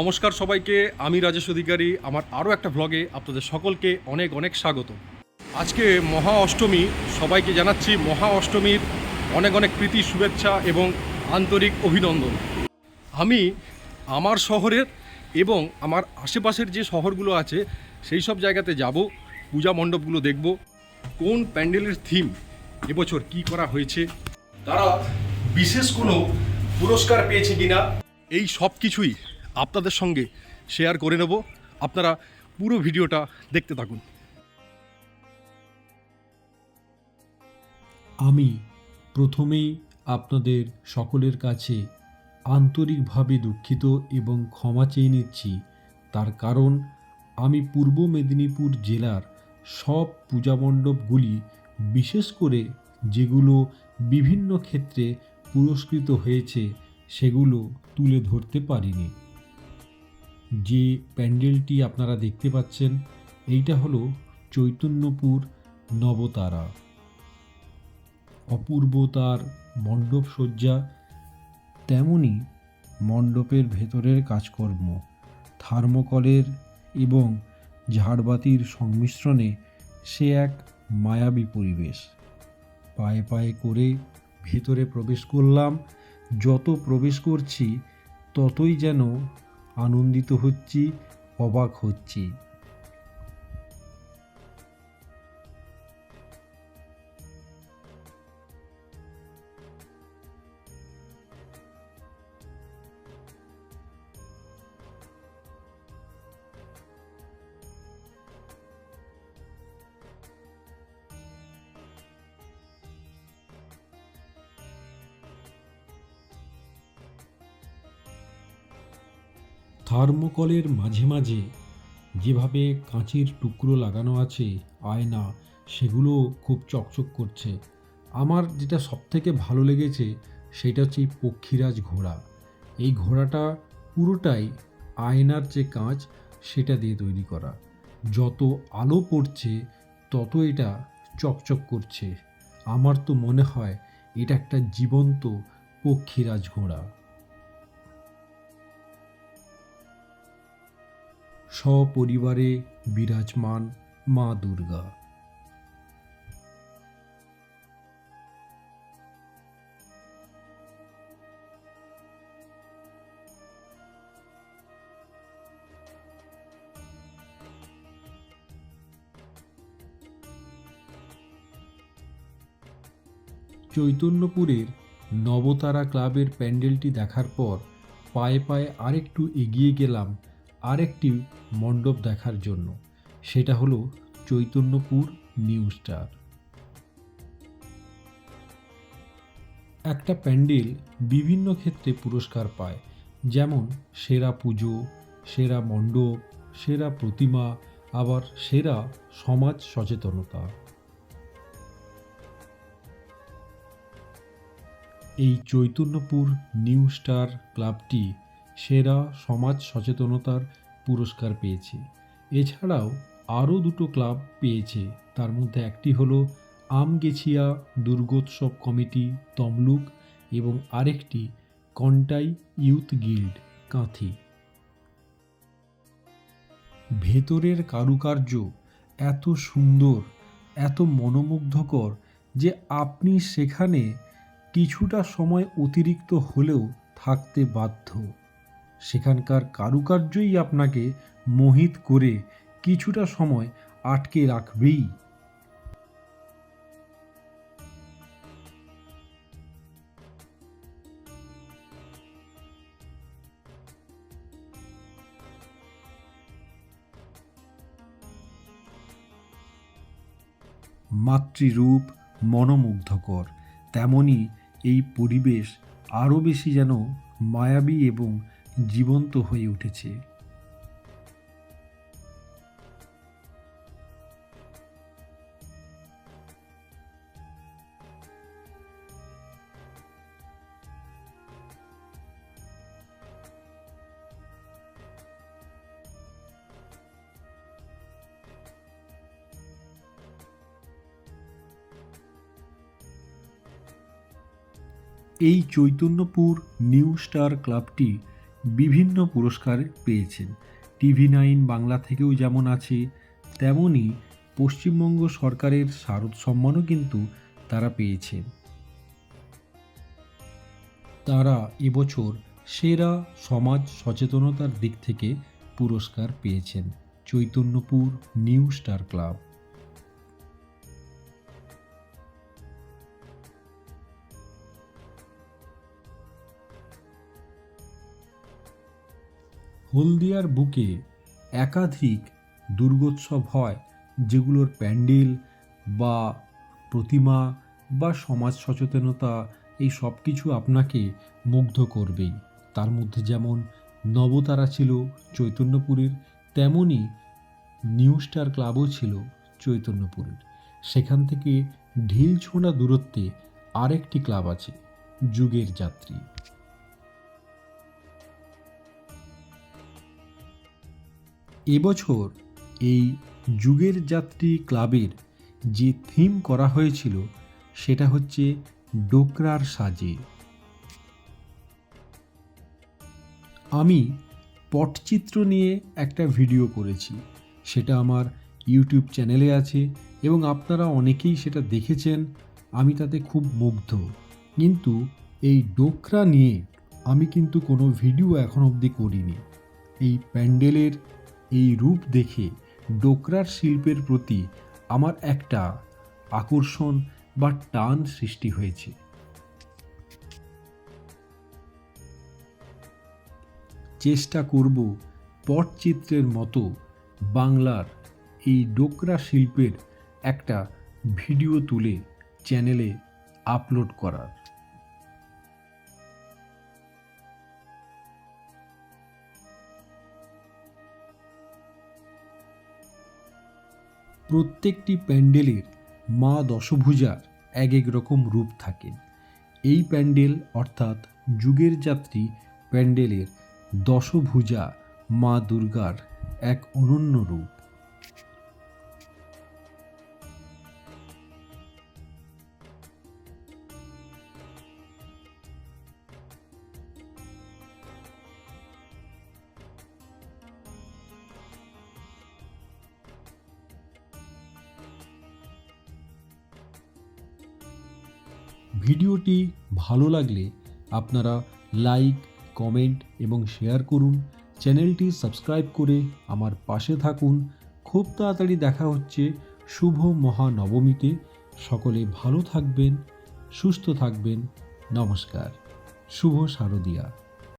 নমস্কার সবাইকে, আমি রাজেশ অধিকারী। আমার আরও একটা ব্লগে আপনাদের সকলকে অনেক অনেক স্বাগত। আজকে মহা অষ্টমী, সবাইকে জানাচ্ছি মহা অষ্টমীর অনেক অনেক প্রীতি, শুভেচ্ছা এবং আন্তরিক অভিনন্দন। আমি আমার শহরের এবং আমার আশেপাশের যে শহরগুলো আছে, সেই সব জায়গাতে যাব, পূজা মণ্ডপগুলো দেখব, কোন প্যান্ডেলের থিম এবছর কি করা হয়েছে, তারা বিশেষ কোনো পুরস্কার পেয়েছে কিনা, এই সব কিছুই আপনাদের সঙ্গে শেয়ার করে নেব। আপনারা পুরো ভিডিওটা দেখতে থাকুন। আমি প্রথমেই আপনাদের সকলের কাছে আন্তরিকভাবে দুঃখিত এবং ক্ষমা চেয়ে নিচ্ছি। তার কারণ, আমি পূর্ব মেদিনীপুর জেলার সব পূজা মণ্ডপগুলি, বিশেষ করে যেগুলো বিভিন্ন ক্ষেত্রে পুরস্কৃত হয়েছে, সেগুলো তুলে ধরতে পারিনি। যে প্যান্ডেলটি আপনারা দেখতে পাচ্ছেন, এইটা হলো চৈতন্যপুর নবতারা। অপূর্ব তার মণ্ডপ সজ্জা, তেমনি মণ্ডপের ভেতরের কাজকর্ম, থার্মোকলের এবং ঝাড়বাতির সংমিশ্রণে সে এক মায়াবী পরিবেশ। পায়ে পায়ে করে ভেতরে প্রবেশ করলাম, যত প্রবেশ করছি, ততই যেন আনন্দিত হচ্ছি অবাক হচ্ছি। থার্মোকলের মাঝে মাঝে যেভাবে কাঁচের টুকরো লাগানো আছে, আয়না, সেগুলো খুব চকচক করছে। আমার যেটা সবথেকে ভালো লেগেছে, সেটা হচ্ছে পক্ষীরাজ ঘোড়া। এই ঘোড়াটা পুরোটাই আয়নার যে কাঁচ, সেটা দিয়ে তৈরি করা। যত আলো পড়ছে, তত এটা চকচক করছে। আমার তো মনে হয়, এটা একটা জীবন্ত পক্ষীরাজ ঘোড়া। সপরিবারে বিরাজমান মা দুর্গা। চৈতন্যপুরের নবতারা ক্লাবের প্যান্ডেলটি দেখার পর পায়ে পায়ে আরেকটু এগিয়ে গেলাম আরেকটি মণ্ডপ দেখার জন্য। সেটা হলো চৈতন্যপুর নিউ স্টার। একটা প্যান্ডেল বিভিন্ন ক্ষেত্রে পুরস্কার পায়। যেমন সেরা পুজো, সেরা মণ্ডপ, সেরা প্রতিমা, আবার সেরা সমাজ সচেতনতা। এই চৈতন্যপুর নিউ স্টার ক্লাবটি সেরা সমাজ সচেতনতার পুরস্কার পেয়েছে। এছাড়াও আরও দুটো ক্লাব পেয়েছে। তার মধ্যে একটি হলো আমগেছিয়া দুর্গোৎসব কমিটি তমলুক এবং আরেকটি কন্টাই ইউথ গিল্ড কাঁথি। ভেতরের কারুকার্য এত সুন্দর, এত মনোমুগ্ধকর যে আপনি সেখানে কিছুটা সময় অতিরিক্ত হলেও থাকতে বাধ্য। সেখানকার কারুকার্যই আপনাকে মোহিত করে কিছুটা সময় আটকে রাখবেই। মাতৃরূপ মনোমুগ্ধকর, তেমনি এই পরিবেশ আরও বেশি যেন মায়াবী এবং জীবন্ত হয়ে উঠেছে। এই চৈতন্যপুর নিউ স্টার ক্লাবটি বিভিন্ন পুরস্কার পেয়েছেন। টিভি নাইন বাংলা থেকেও যেমন আছে, তেমনই পশ্চিমবঙ্গ সরকারের শারদ সম্মানও কিন্তু তারা পেয়েছেন তারা এবছর সেরা সমাজ সচেতনতার দিক থেকে পুরস্কার পেয়েছেন। Chaitanyapur new star club. হলদিয়ার বুকে একাধিক দুর্গোৎসব হয়, যেগুলোর প্যান্ডেল বা প্রতিমা বা সমাজ সচেতনতা এই সব কিছু আপনাকে মুগ্ধ করবেই। তার মধ্যে যেমন নবতারা ছিল চৈতন্যপুরের তেমনই নিউ স্টার ক্লাবও ছিল চৈতন্যপুরের। সেখান থেকে ঢিল ছোঁড়া দূরত্বে আরেকটি ক্লাব আছে, যুগের যাত্রী। এবছর এই যুগের যাত্রী ক্লাবের যে থিম করা হয়েছিল, সেটা হচ্ছে ডোকরার সাজে। আমি পটচিত্র নিয়ে একটা ভিডিও করেছি। সেটা আমার ইউটিউব চ্যানেলে আছে এবং আপনারা অনেকেই সেটা দেখেছেন। আমি তাতে খুব মুগ্ধ। কিন্তু এই ডোকরা নিয়ে আমি কিন্তু কোনো ভিডিও এখন অবধি করিনি। এই প্যান্ডেলের এই রূপ দেখে ডোকরার শিল্পের প্রতি আমার একটা আকর্ষণ বা টান সৃষ্টি হয়েছে। চেষ্টা করব পটচিত্রের মতো বাংলার এই ডোকরা শিল্পের একটা ভিডিও তুলে চ্যানেলে আপলোড করার। প্রত্যেকটি প্যান্ডেলের মা দশভুজার এক এক রকম রূপ থাকে। এই প্যান্ডেল অর্থাৎ যুগের যাত্রী প্যান্ডেলের দশভুজা মা দুর্গার এক অনন্য রূপ। ভিডিওটি ভালো লাগলে আপনারা লাইক, কমেন্ট এবং শেয়ার করুন। চ্যানেলটি সাবস্ক্রাইব করে আমার পাশে থাকুন। খুব তাড়াতাড়ি দেখা হচ্ছে শুভ মহানবমীতে। সকলে ভালো থাকবেন, সুস্থ থাকবেন। নমস্কার। শুভ শারদিয়া।